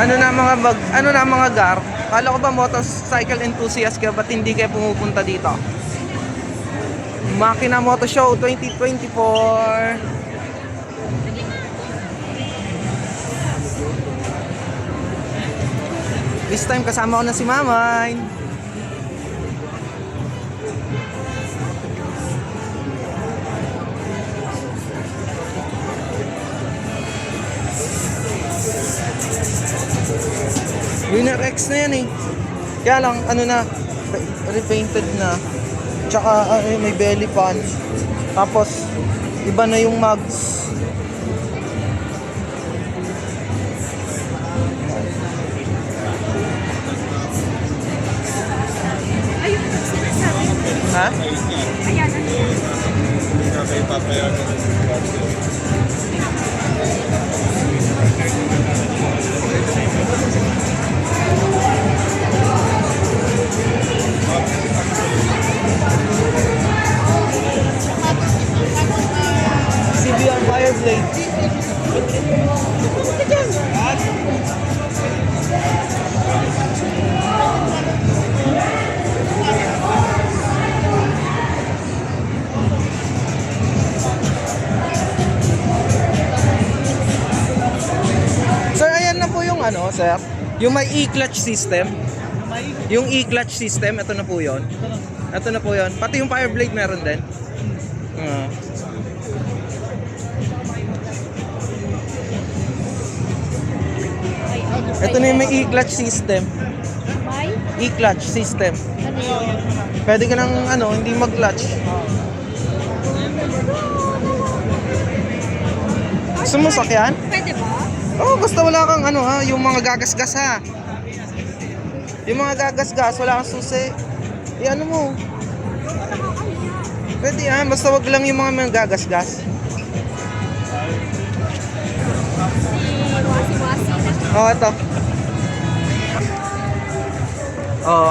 Ano na mga bag, ano na mga gar? Kala ko ba motorcycle enthusiast ka ba't hindi kayo pumupunta dito? Makina Moto Show 2024. This time kasama ko na si Mamay. Winner X na yan eh. Kaya lang, ano na, re- repainted na. Tsaka eh, may belly pan. Tapos, iba na yung mugs. Ayun, sinasabi. Ha? Ayan, ano yan? CBR. Sir, ayan na po yung ano, sir. Yung may e-clutch system. Yung e-clutch system, ito na po yon. Ito na po yon. Pati yung Fireblade meron din. Ah. Ito na yung may e-clutch system. E-clutch system. Ano yun? Pwede ka nang ano, hindi mag-clutch. Gusto mo sakyan? Pwede ba? Oo, oh, basta wala kang ano ha, yung mga gagasgas ha. Yung mga gagasgas, wala kang susi. Eh ano mo? Pwede ha, basta wag lang yung mga mga gagasgas. Oo, oh, ito. Oo.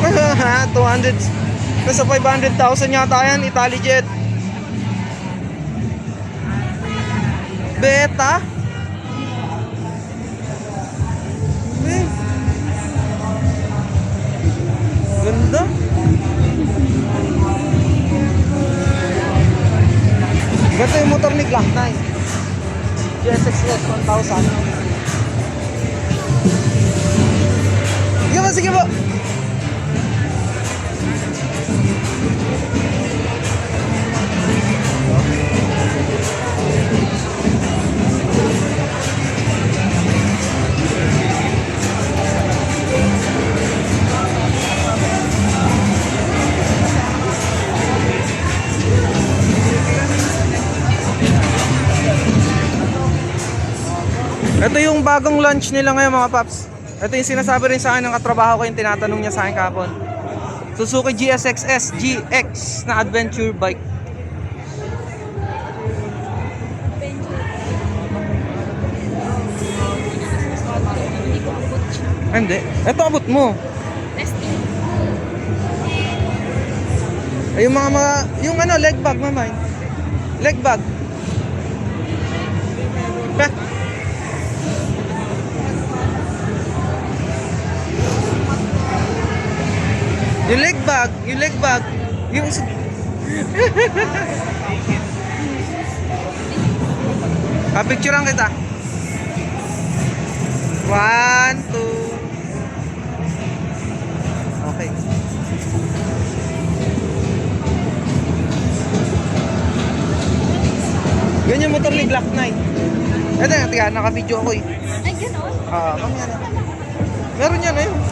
Magkano to? 200. Nasa 500,000 yata yan, Italy Jet. Beta? Ganda yung motor ni Glock 9. GSX-S 1000. Sige ba, sige ba. Ito yung bagong launch nila ngayon mga paps. Ito yung sinasabi rin sa akin ng katrabaho ko yung tinatanong niya sa akin kahapon. Suzuki GSX-S GX na adventure bike. Ay, hindi. Ito abot mo. Ay, yung mga, mga yung ano, leg bag mamay. Leg bag. Yung leg bag, yung leg bag, yung Ah, picturean kita. One, two. Okay. Yan yung motor ni Black Knight. Ito tiga, naka-video ako eh. Ay, gano'n? Ah, mamaya na. Meron yan eh.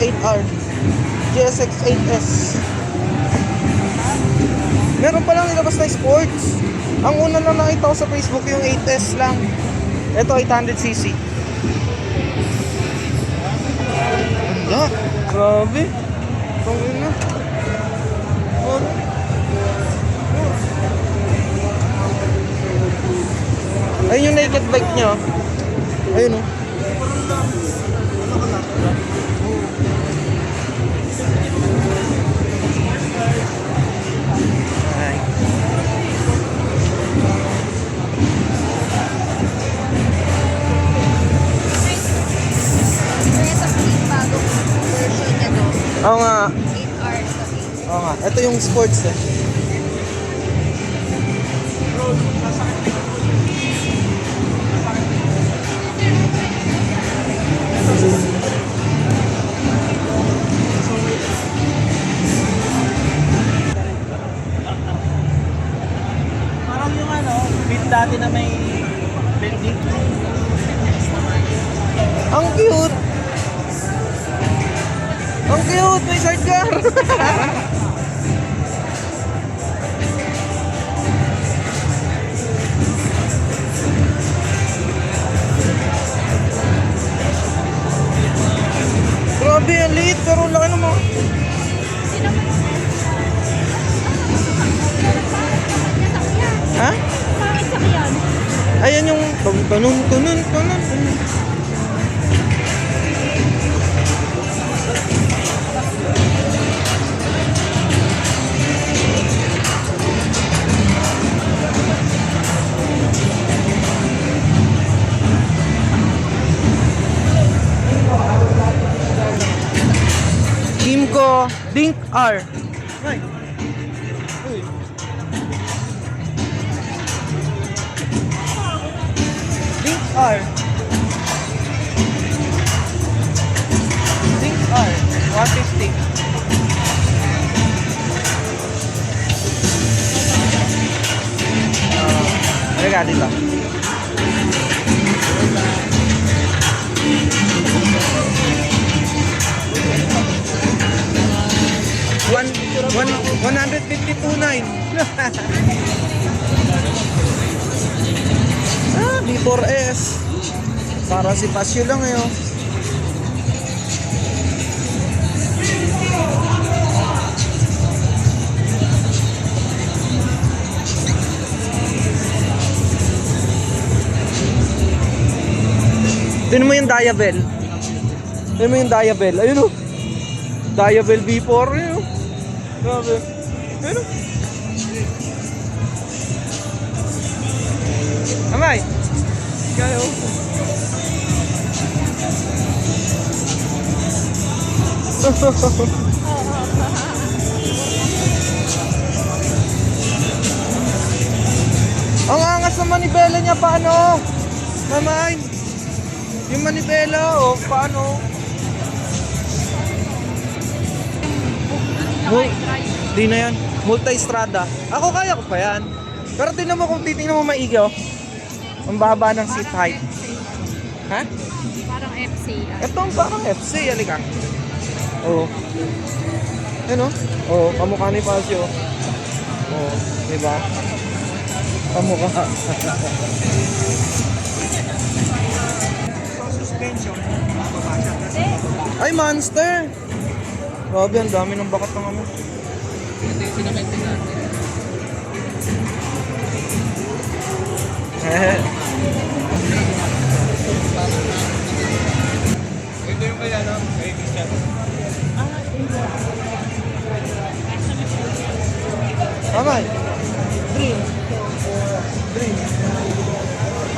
GSX-8R GSX-8S meron palang nilabas na sports ang una lang nakita ko sa Facebook yung 8S lang ito 800cc ganda grabe pangin na oh. Ayun yung naked bike niya. Ayun oh. Oo nga. 8R sa Oo nga. Ito yung sports eh. Parang yung ano, beat dati na may bending. Ang cute! Ang cute! May sidecar! Grabe, ang liit pero laki mga... Ha? Ayan yung tum tunun tunun tunun. Dink R. Ay, uy, Dink R. Dink R. 150. Uh, Halika Para si Pasyo lang eh. oh. Mo yung Diabel. Tignan mo yung Diabel. Ayun oh. Diabel B4. Ayun oh. Grabe. Ayun oh. Amay. Kayo. Ang angas ng manibela niya paano? Mamay. Yung manibela o paano? Mul- Di na yan. Multi-strada. Ako kaya ko pa yan. Pero tingnan mo kung titingnan mo maigi oh. Ang baba ng seat height. Ha? Parang FC. ah. Ito ang parang FC, halika. Oo. Ano? Oo, kamukha ni Pasio. Oo, di ba? Kamukha. Ay, monster! Grabe, ang dami ng bakat ng ano. Ito yung kaya no, kay Christian. Tama. Dream. Dream.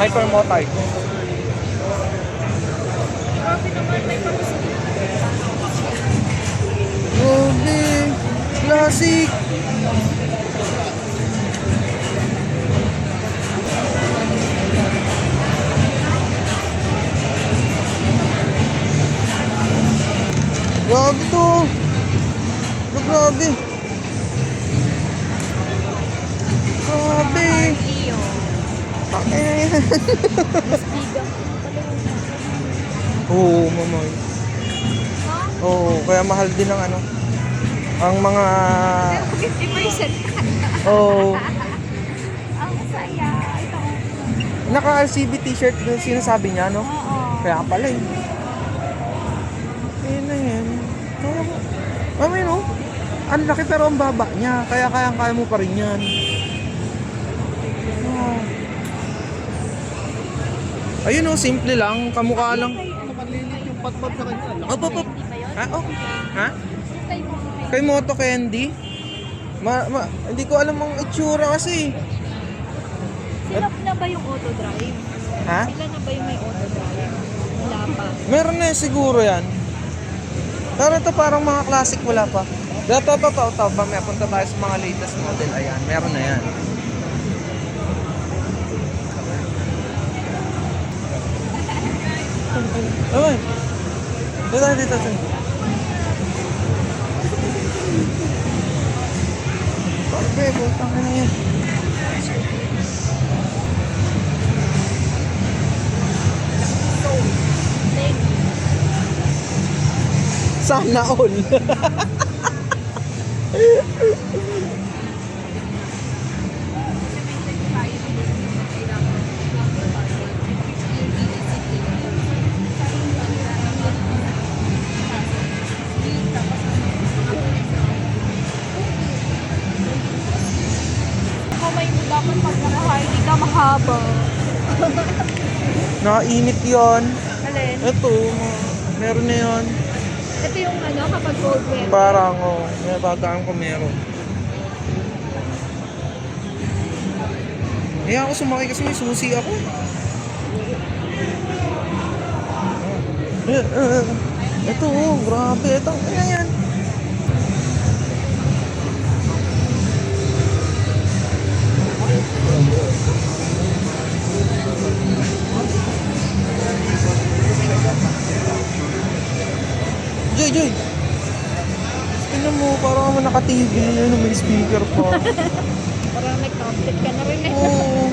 Hypermotile. Grabe naman, may. Classic. Kaya mahal din ang ano. Ang mga... 50% Oo. Ang saya. Ito. Naka-RCB t-shirt na sinasabi niya, no? Oo. Kaya pala eh. Ayun na. Kaya ko. Mami, no? Ang laki pero ang baba niya. Kaya kaya kaya mo pa rin yan. Oh. Ayun oh, simple lang. Kamukha lang. Nakalilit yung patpat sa kanya. Oh, pop, pop. Ha? Oh. Ha? Kay Moto Candy? Ma, ma, hindi ko alam ang itsura kasi. Sila na ba yung auto drive? Ha? Sila na ba yung may auto drive? Wala pa. Meron na siguro yan. Pero ito parang mga classic wala pa. Dito, to, to, to. Mamaya punta tayo sa mga latest model. Ayan, meron na yan. Ay, dito, dito, dito. Bakit, butang na you. Sana all. Kamay mo dapat pag nakahay, hindi ka mahaba. Nakainit yon. Alin? Ito, meron na yon. Ito yung ano, kapag cold weather. Parang, oh, may bagaan ko meron. Eh ako sumakay kasi may susi ako. Eh, eh, eh. Ito, oh, grabe. Ito, ano yan? Joy, Joy! Tingnan mo, parang naman naka-TV, ano, may speaker pa. Parang may tablet ka na rin eh. Oo.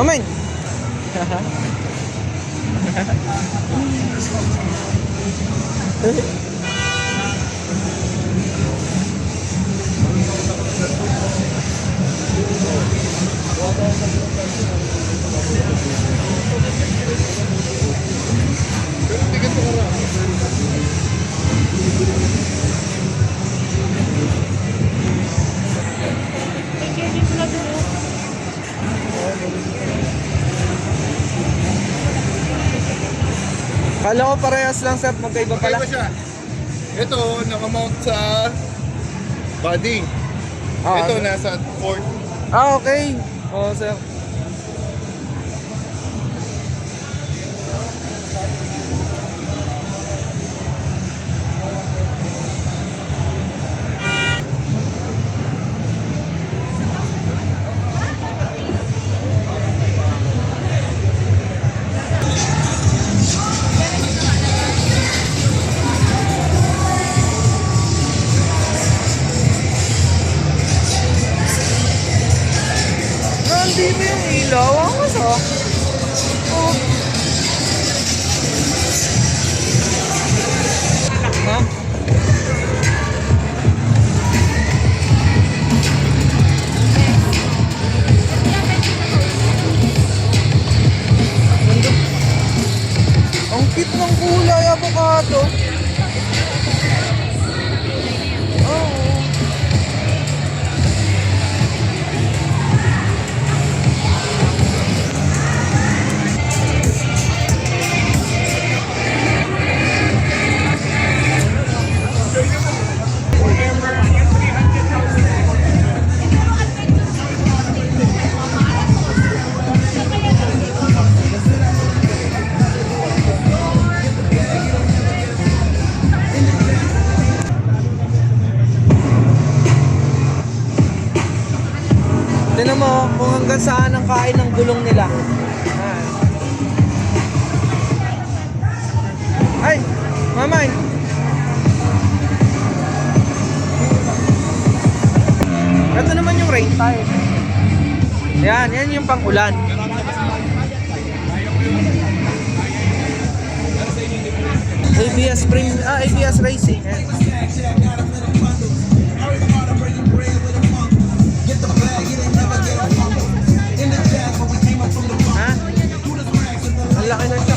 Amen. May Kala ko parehas lang, sir. Magkaiba pala. Pala siya. Ito, nakamount sa body. Ah, Ito, nasa port. Ah, okay. Oo, sir. Nandito saan ang kain ng gulong nila. Ay, mamay. Ito tayo. Yan, yan yung pang-ulan. ABS Spring, ah, ABS Racing. Ayan. Ang laki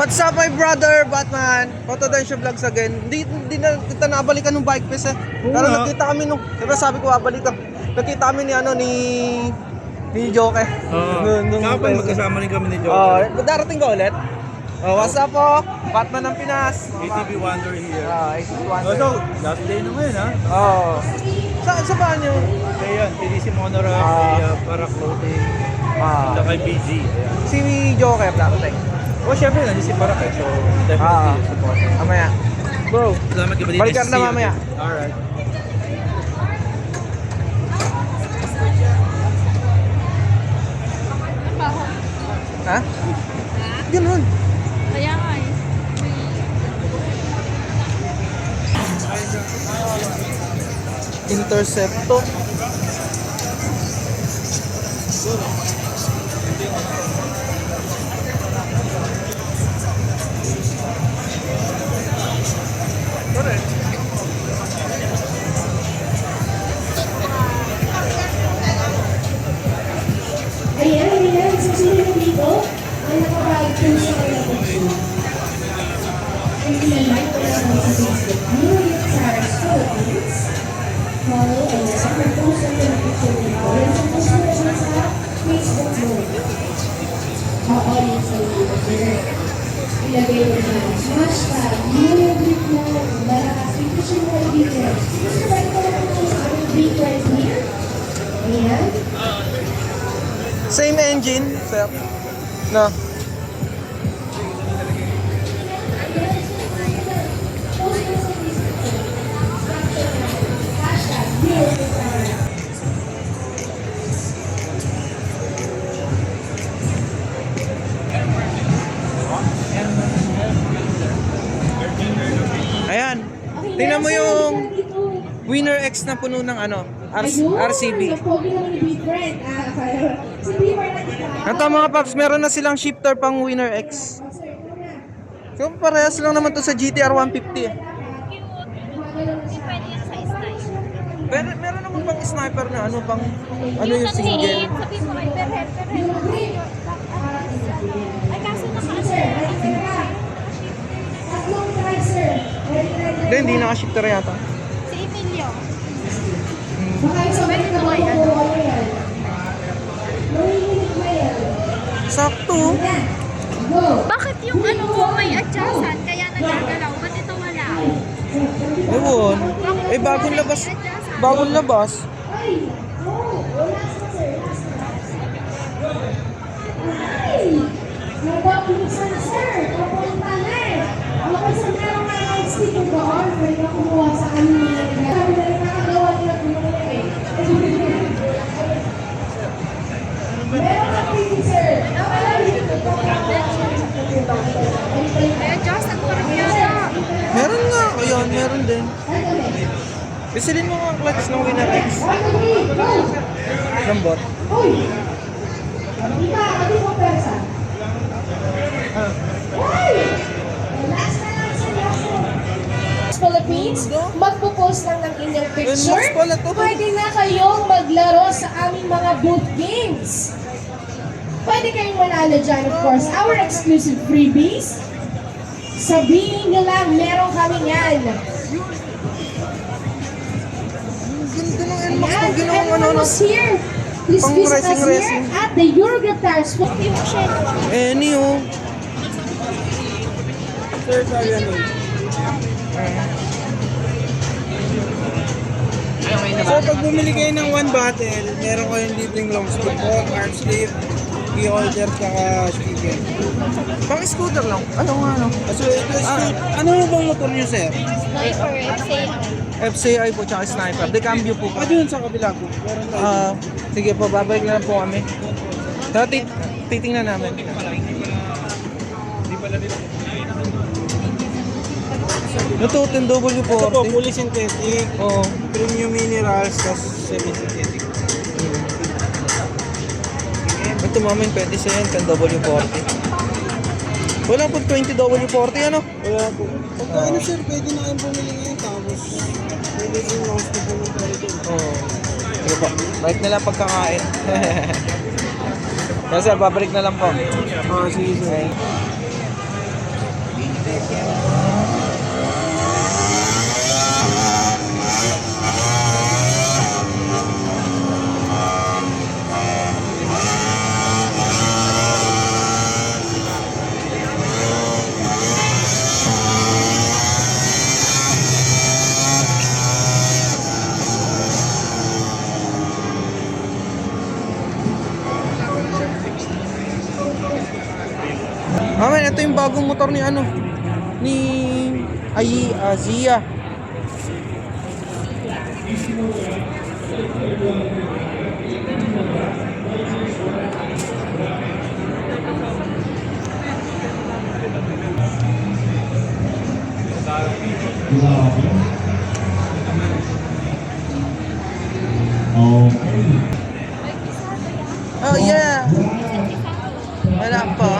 What's up my brother Batman? Photodensho Vlogs again. Hindi, hindi na kita nabalikan ng bike fest eh. Pero nga. nakita kami nung, diba sabi ko babalikan. Nakita kami ni ano ni ni Joke. Nung- Kapag magkasama rin kami ni Oh, Joker. darating ka ulit. Oh, what's up po? Batman ng Pinas. ATV Wonder here. Ah, uh, Oh, so, last day na ngayon ha. Oh. Sa sa ba niyo? Kaya yan, TDC Monorail, Ah. kaya para clothing, Ah. saka kay BG. Si Joker darating. Oh, syempre, nandiyan si Parak eh. So, Ah. definitely support. Mamaya. Bro, Salamat ka ba dito? Balikan na See you mamaya. Alright. ha? Ganun. Kaya nga eh. Intercepto. Follow and sa pag-post ang yung picture nito. Yan sa sa YouTube. Ilagay mo dyan. Hashtag, York mo. Malakas. Picture mo yung dito. Gusto ba ito lang ito. Same engine, sir. No. Ayan. Tingnan mo yung Winner X na puno ng ano, R- RCB. Ito mga paps, meron na silang shifter pang Winner X. So parehas lang naman to sa GTR 150 eh. Pero meron naman pang sniper na ano pang ano yung single. liit, sabi mo kay Perhet, Perhet. Ay, kaso naka-ano. Hindi, hindi naka-shifter yata. Si Emilio. Sakto. Bakit yung ano mo may adjustan kaya nagagalaw? Ba't ito wala? Ewan. Eh bagong labas. Bagong labas. Nagpapilisan, sir. Papunta na eh. Ako kasi meron nga ng sticker doon. Pwede na kumuha sa kanila. Sabi na rin nakagawa nila eh. Meron na. May adjustan pa rin yata. Meron nga. Ayun, meron din. Bisilin mo ang clutch ng Winner X. Lambot. Uy! Ika, ano mo persa? Uy! Philippines, magpo-post lang ng inyong picture. Pwede na kayong maglaro sa aming mga booth games. Pwede kayong manalo dyan, of course. Our exclusive freebies. Sabihin nyo lang, meron kami yan. Ganda ng Ayan, kung ginawang ano, was here. Please Pang visit us here at the Eurogrip Tires. Any oh. Sir, tayo ano? So pag bumili kayo ng one bottle, meron kayong libreng long sleeve po, arm sleeve, key holder kaka speaker. Pang scooter lang. Ano nga ano? So, ito, Ah. ano bang motor niyo, sir? Sniper, XA. FCI po tsaka sniper. De cambio po. Ah, dun sa kabila po. Meron tayo. Ah, sige po, babalik na lang po kami. Tit titingnan namin. Ito, 10W40. ito po, fully synthetic, Oo. premium minerals, tapos semi-synthetic. Ito mamin, pwede sa yan, 10W40. Wala po 20W40, ano? Wala po. Pagka ano, sir, pwede na kayong bumili ngayon, tapos pwede yung launch na tayo dun. Oo. Sige po, balik na lang pagkakain. Yes sir, babalik na lang po. Ah, sige, sir. Okay. Mamen, ito yung bagong motor ni ano? Ni Ay Azia. Oh yeah. Wala po.